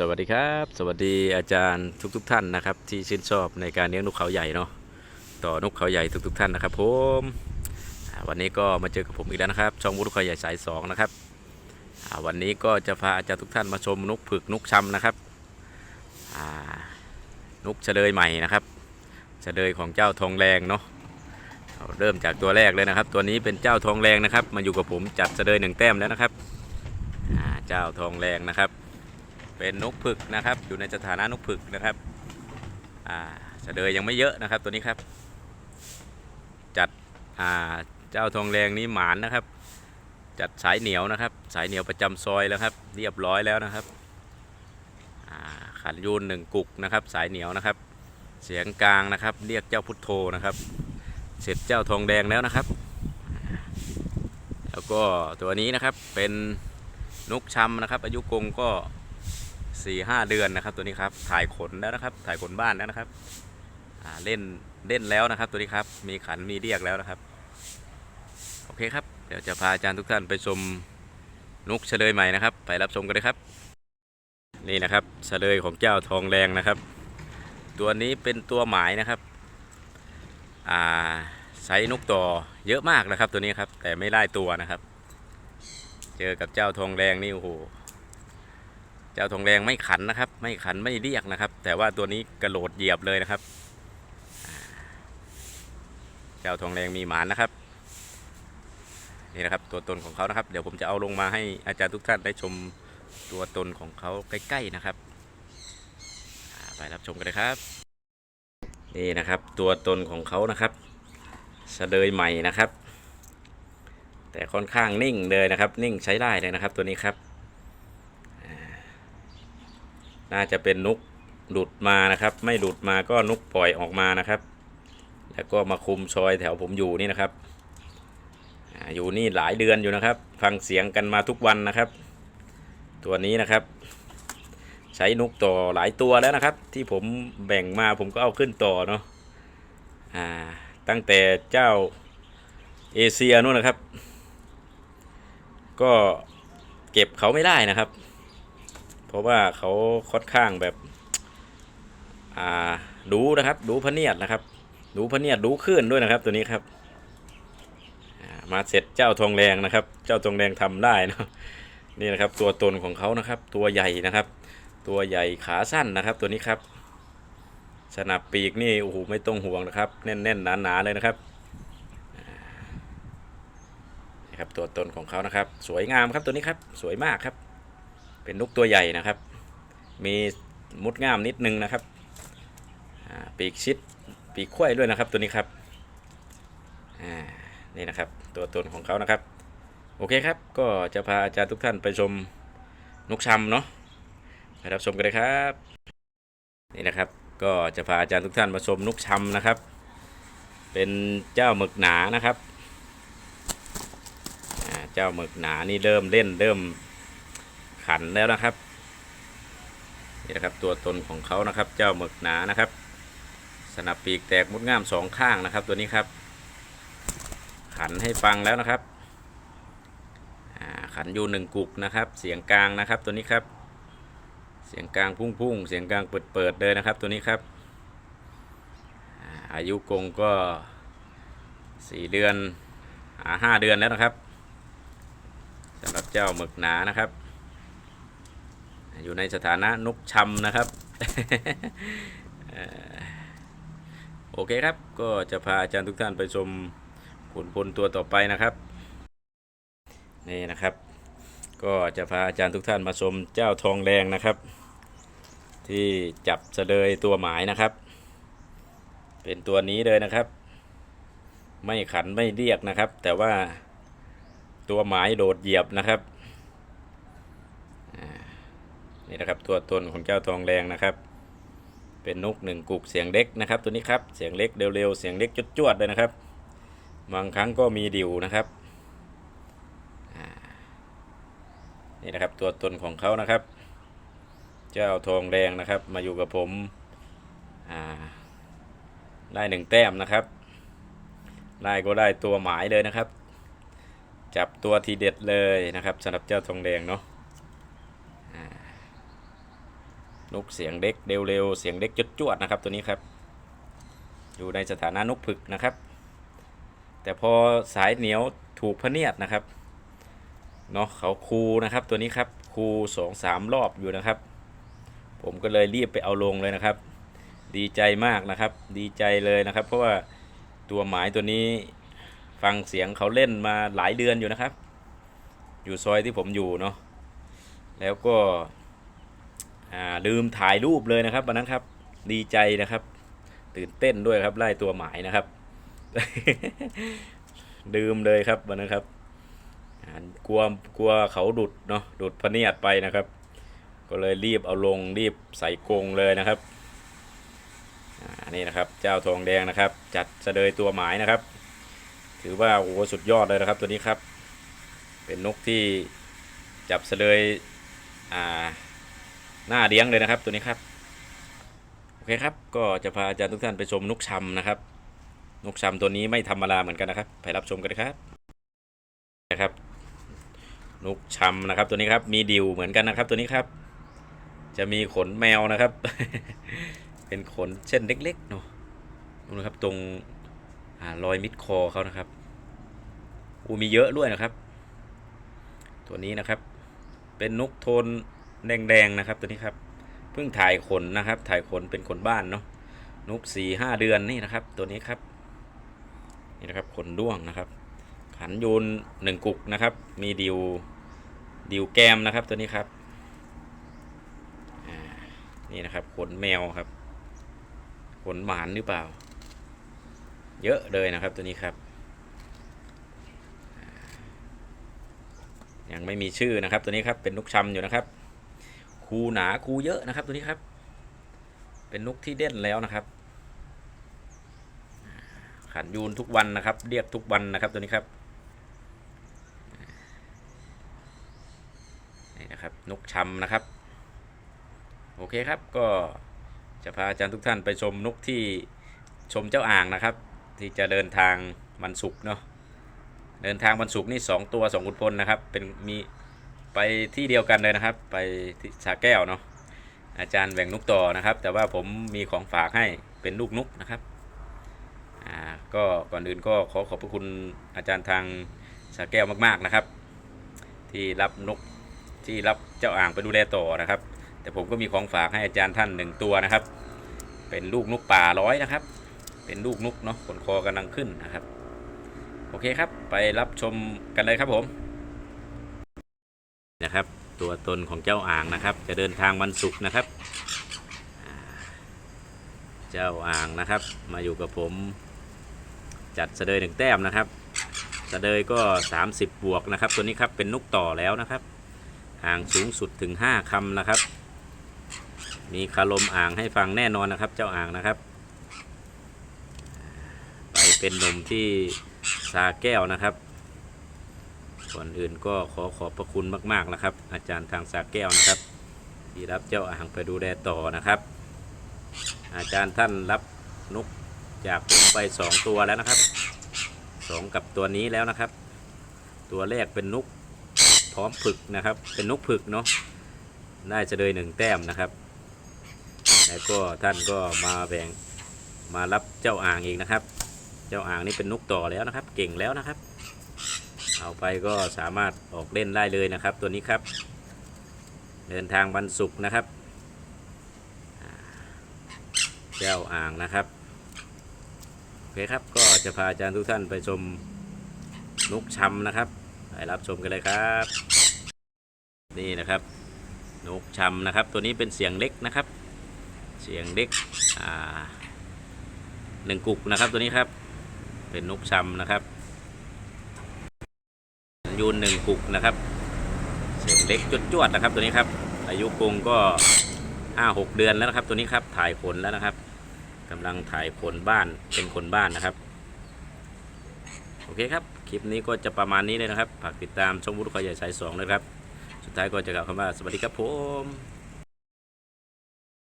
สวัสดีครับ สวัสดีอาจารย์ทุกๆทท่านนะครับ ที่ชื่นชอบในการเลี้ยงนกเขาใหญ่เนาะต่อนกเขาใหญ่ทุกๆทท่านนะครับผมวันนี้ก็มาเจอกับผมอีกแล้วนะครับ ช่องวุฒิเขาใหญ่สายสองนะครับวันนี้ก็จะพาอาจารย์ทุกท่านมาชมนกผึกนกชำนะครับนกเฉลยใหม่นะครับเฉลยของเจ้าทองแรงเนาะเริ่มจากตัวแรกเลยนะครับ ตัวนี้เป็นเจ้าทองแรงนะครับ มาอยู่กับผมจัดเฉลยหนึ่งแต้มแล้วนะครับเจ้าทองแรงนะครับ เป็นนกผึกนะครับ อยู่ในสถานะนกผึกนะครับอ่าเสดยยังไม่เยอะนะครับ ตัวนี้ครับ จัดอ่าเจ้าทองแดงนี้หมานนะครับ จัดสายเหนียวนะครับ สายเหนียวประจำซอยแล้วครับ เรียบร้อยแล้วนะครับอ่าขันยูนหนึ่งกุกนะครับ สายเหนียวนะครับ เสียงกลางนะครับ เรียกเจ้าพุทโธนะครับ เสร็จเจ้าทองแดงแล้วนะครับ แล้วก็ตัวนี้นะครับเป็นนกชำนะครับ อายุกงก็ สี่ห้าเดือนนะครับ ตัวนี้ครับถ่ายขนแล้วนะครับ ถ่ายขนบ้านแล้วนะครับเล่นเล่นแล้วนะครับ ตัวนี้ครับมีขันมีเรียกแล้วนะครับ โอเคครับเดี๋ยวจะพาอาจารย์ทุกท่านไปชมนกเฉลยใหม่นะครับ ไปรับชมกันเลยครับ นี่นะครับเฉลยของเจ้าทองแรงนะครับ ตัวนี้เป็นตัวหมายนะครับอ่าไซส์นกต่อเยอะมากนะครับตัวนี้ครับแต่ไม่ไล่ตัวนะครับ เจอกับเจ้าทองแรงนี่โอ้โห เจ้าทองแดงไม่ขันนะครับ ไม่ขันไม่เรียกนะครับ แต่ว่าตัวนี้กระโดดเหยียบเลยนะครับ เจ้าทองแดงมีหมานนะครับนี่นะครับตัวตนของเขานะครับ เดี๋ยวผมจะเอาลงมาให้อาจารย์ทุกท่านได้ชมตัวตนของเขาใกล้ๆนะครับไปรับชมกันเลยครับ นี่นะครับตัวตนของเขานะครับสะเดยใหม่นะครับ แต่ค่อนข้างนิ่งเลยนะครับ นิ่งใช้ได้เลยนะครับตัวนี้ครับ น่าจะเป็นนุกหลุดมานะครับ ไม่หลุดมาก็นุกปล่อยออกมานะครับ แล้วก็มาคุมซอยแถวผมอยู่นี่นะครับอยู่นี่หลายเดือนอยู่นะครับ ฟังเสียงกันมาทุกวันนะครับ ตัวนี้นะครับ ใช้นุกต่อหลายตัวแล้วนะครับ ที่ผมแบ่งมาผมก็เอาขึ้นต่อเนาะอ่าตั้งแต่เจ้าเอเชียนู่นนะครับ ก็เก็บเขาไม่ได้นะครับ เพราะว่าเขาค่อนข้างแบบ อ่าดูนะครับ ดูพเนียดนะครับ ดูพเนียดดูขึ้นด้วยนะครับ ตัวนี้ครับมาเสร็จเจ้าทองแดงนะครับ เจ้าทองแดงทำได้นะนี่นะครับ ตัวตนของเขานะครับ ตัวใหญ่นะครับ ตัวใหญ่ขาสั้นนะครับ ตัวนี้ครับ สนับปีกนี่โอ้โหไม่ต้องห่วงนะครับ แน่นๆหนาๆเลยนะครับนี่ครับตัวตนของเขานะครับ สวยงามครับตัวนี้ครับ สวยมากครับ เป็นนกตัวใหญ่นะครับ มีมุดง่ามนิดนึงนะครับปีกชิดปีกไขว้ด้วยนะครับตัวนี้ครับอ่านี่นะครับตัวตนของเขานะครับ โอเคครับ ก็จะพาอาจารย์ทุกท่านไปชมนกชำเนาะไปรับชมกันเลยครับ นี่นะครับก็จะพาอาจารย์ทุกท่านมาชมนกชำนะครับ เป็นเจ้าหมึกหนานะครับเจ้าหมึกหนานี่เริ่มเล่นเริ่ม ขันแล้วนะครับนี่นะครับตัวตนของเขานะครับ เจ้าหมึกหนานะครับ สนับปีกแตกมุดง่ามสองข้างนะครับ ตัวนี้ครับ ขันให้ฟังแล้วนะครับขันอยู่หนึ่งกุกนะครับ เสียงกลางนะครับตัวนี้ครับ เสียงกลางพุ่งๆเสียงกลางเปิดๆเลยนะครับ ตัวนี้ครับอายุกรงก็สี่เดือนหาห้าเดือนแล้วนะครับสำหรับเจ้าหมึกหนานะครับ อยู่ในสถานะนกชำนะครับ โอเคครับ ก็จะพาอาจารย์ทุกท่านไปชมขุนพลตัวต่อไปนะครับนี่นะครับ ก็จะพาอาจารย์ทุกท่านมาชมเจ้าทองแดงนะครับ ที่จับเสลยตัวหมายนะครับ เป็นตัวนี้เลยนะครับ ไม่ขันไม่เรียกนะครับ แต่ว่าตัวหมายโดดเหยียบนะครับ นี่นะครับตัวตนของเจ้าทองแดงนะครับ เป็นนกหนึ่งกุกเสียงเล็กนะครับ ตัวนี้ครับเสียงเล็กเร็วๆเสียงเล็กจวดๆเลยนะครับบางครั้งก็มีดิวนะครับนี่นะครับตัวตนของเขานะครับ เจ้าทองแดงนะครับ มาอยู่กับผมได้หนึ่งแต้มนะครับได้ก็ได้ตัวหมายเลยนะครับ จับตัวทีเด็ดเลยนะครับสำหรับเจ้าทองแดงเนาะ นกเสียงเด็กเร็วๆเสียงเด็กจวดๆนะครับตัวนี้ครับ อยู่ในสถานะนกผึกนะครับ แต่พอสายเหนียวถูกพเนียดนะครับเนาะเขาคูนะครับตัวนี้ครับคูสองสามรอบอยู่นะครับ ผมก็เลยรีบไปเอาลงเลยนะครับ ดีใจมากนะครับ ดีใจเลยนะครับ เพราะว่าตัวหมายตัวนี้ฟังเสียงเขาเล่นมาหลายเดือนอยู่นะครับ อยู่ซอยที่ผมอยู่เนาะแล้วก็ อ่าลืมถ่ายรูปเลยนะครับวันนั้นครับ ดีใจนะครับ ตื่นเต้นด้วยครับไล่ตัวหมายนะครับลืมเลยครับวันนั้นครับอ่ากลัวกลัวเขาดุดเนาะดุดพเนียดไปนะครับ ก็เลยรีบเอาลงรีบใส่กรงเลยนะครับอ่านี่นะครับเจ้าทองแดงนะครับ จัดเสดยตัวหมายนะครับ ถือว่าโอ้โหสุดยอดเลยนะครับตัวนี้ครับ เป็นนกที่จับเสดยอ่า หน้าเลี้ยงเลยนะครับตัวนี้ครับ โอเคครับ ก็จะพาอาจารย์ทุกท่านไปชมนกชำนะครับ นกชำตัวนี้ไม่ธรรมดาเหมือนกันนะครับ ไปรับชมกันเลยครับนะครับ นกชำนะครับ ตัวนี้ครับ มีดิวเหมือนกันนะครับ ตัวนี้ครับ จะมีขนแมวนะครับ เป็นขนเช่นเล็กๆเนาะดูนะครับตรงอรอยมิดคอเขานะครับอูมีเยอะด้วยนะครับ ตัวนี้นะครับ เป็นนกโทน แดงๆนะครับตัวนี้ครับเพิ่งถ่ายขนนะครับ ถ่ายขนเป็นขนบ้านเนาะนุกสี่ห้าเดือนนี่นะครับ ตัวนี้ครับ นี่นะครับขนด้วงนะครับ ขันยูนหนึ่งกุกนะครับ มีดิวดิวแกมนะครับตัวนี้ครับนี่นะครับขนแมวครับขนหมานหรือเปล่า เยอะเลยนะครับตัวนี้ครับ ยังไม่มีชื่อนะครับตัวนี้ครับเป็นนกชำอยู่นะครับ คูหนาคูเยอะนะครับ ตัวนี้ครับ เป็นนกที่เด่นแล้วนะครับ ขันยูนทุกวันนะครับ เรียกทุกวันนะครับตัวนี้ครับนี่นะครับนกชำนะครับ โอเคครับก็จะพาอาจารย์ทุกท่านไปชมนกที่ชมเจ้าอ่างนะครับ ที่จะเดินทางมันสุกเนาะเดินทางมันสุกร์นี่สองตัวสองขุนพลนะครับ เป็นมี ไปที่เดียวกันเลยนะครับ ไปที่สาแก้วเนาะอาจารย์แบ่งนุกต่อนะครับ แต่ว่าผมมีของฝากให้เป็นลูกนุกนะครับอ่าก็ก่อนอื่นก็ขอขอบพระคุณอาจารย์ทางสาแก้วมากๆนะครับ ที่รับนกที่รับเจ้าอ่างไปดูแลต่อนะครับ แต่ผมก็มีของฝากให้อาจารย์ท่านหนึ่งตัวนะครับ เป็นลูกนกป่าร้อยนะครับ เป็นลูกนกเนาะขนคอกำลังขึ้นนะครับ โอเคครับ ไปรับชมกันเลยครับผม นะครับ ตัวตนของเจ้าอ่างนะครับ จะเดินทางวันศุกร์นะครับ เจ้าอ่างนะครับ มาอยู่กับผม จัดเสดยหนึ่งแต้มนะครับเสดยก็ 30 บวกนะครับ ตัวนี้ครับเป็นนกต่อแล้วนะครับ อ่างสูงสุดถึง 5คำนะครับ มีคารมอ่างให้ฟังแน่นอนนะครับ เจ้าอ่างนะครับ ไปเป็นหนุ่มที่สาแก้วนะครับ ก่อนอื่นก็ขอขอบพระคุณมากๆนะครับ อาจารย์ทางสาแก้วนะครับ ที่รับเจ้าอ่างไปดูแลต่อนะครับ อาจารย์ท่านรับนกจากผมไปสองตัวแล้วนะครับสองกับตัวนี้แล้วนะครับ ตัวแรกเป็นนกพร้อมผึกนะครับ เป็นนกผึกเนาะได้จะเลยหนึ่งแต้มนะครับ แล้วก็ท่านก็มาแบ่งมารับเจ้าอ่างอีกนะครับ เจ้าอ่างนี่เป็นนกต่อแล้วนะครับ เก่งแล้วนะครับ เอาไปก็สามารถออกเล่นได้เลยนะครับ ตัวนี้ครับ เดินทางวันศุกร์นะครับอ่าเจ้าอ่างนะครับโอเคครับก็จะพาอาจารย์ทุกท่านไปชมนกชำนะครับไปรับชมกันเลยครับ นี่นะครับ นกชำนะครับ ตัวนี้เป็นเสียงเล็กนะครับ เสียงเล็กอ่าหนึ่งกุกนะครับตัวนี้ครับ เป็นนกชำนะครับ ยูนหนึ่งกุกนะครับเสียงเล็กจวดๆนะครับ ตัวนี้ครับ อายุกรงก็ห้าหกเดือนแล้วนะครับ ตัวนี้ครับถ่ายผลแล้วนะครับกำลังถ่ายผลบ้านเป็นคนบ้านนะครับ โอเคครับ คลิปนี้ก็จะประมาณนี้เลยนะครับฝากติดตามช่องวุฒิคอยใหญ่สายสองนะครับ สุดท้ายก็จะกล่าวคำว่าสวัสดีครับผม